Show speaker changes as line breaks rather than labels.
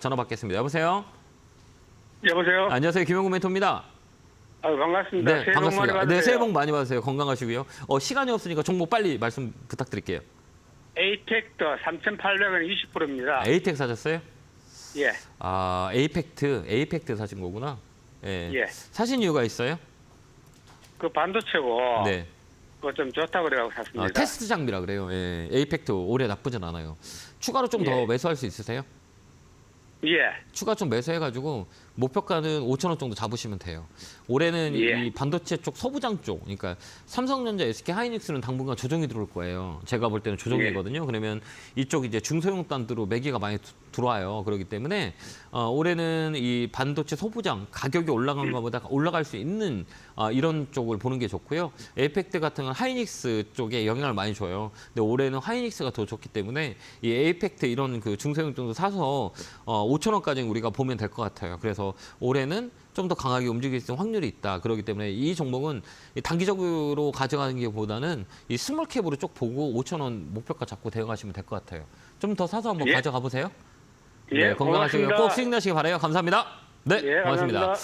전화 받겠습니다. 여보세요.
여보세요.
안녕하세요. 김영구 멘토입니다.
아, 반갑습니다.
네,
새해
반갑습니다. 네, 새해 복 많이 받으세요. 건강하시고요. 어, 시간이 없으니까 종목 빨리 말씀 부탁드릴게요.
에이텍터 3,800원 20%입니다.
에이텍 사셨어요?
예,
아, 에이펙트, 에이펙트 사신 거구나. 예.
예.
사신 이유가 있어요?
그 반도체고
네.
그거 좀 좋다고 그래가지고
아,
샀습니다.
테스트 장비라 그래요. 예. 에이펙트 올해 나쁘진 않아요. 추가로 좀더
예.
매수할 수 있으세요?
예,
추가 좀 매수해가지고 목표가는 5천 원 정도 잡으시면 돼요. 올해는
예.
이 반도체 쪽 소부장 쪽, 그러니까 삼성전자, SK 하이닉스는 당분간 조정이 들어올 거예요. 제가 볼 때는 조정이거든요. 그러면 이쪽 이제 중소형 단드로 매기가 많이 두- 들어와요. 그렇기 때문에 어, 올해는 이 반도체 소부장 가격이 올라간 것보다 올라갈 수 있는 어, 이런 쪽을 보는 게 좋고요. 에이펙트 같은 건 하이닉스 쪽에 영향을 많이 줘요. 근데 올해는 하이닉스가 더 좋기 때문에 이 에이펙트 이런 그 중소형 정도 사서 어, 5천 원까지 우리가 보면 될 것 같아요. 그래서 올해는 좀 더 강하게 움직일 수 있는 확률이 있다. 그렇기 때문에 이 종목은 이 단기적으로 가져가는 게 보다는 이 스몰 캡으로 쭉 보고 5천 원 목표가 잡고 대응하시면 될 것 같아요. 좀 더 사서 한번
예.
가져가 보세요.
예,
네, 건강하시고. 꼭 수익 나시기 바라요. 감사합니다. 네,
예,
고맙습니다.
감사합니다.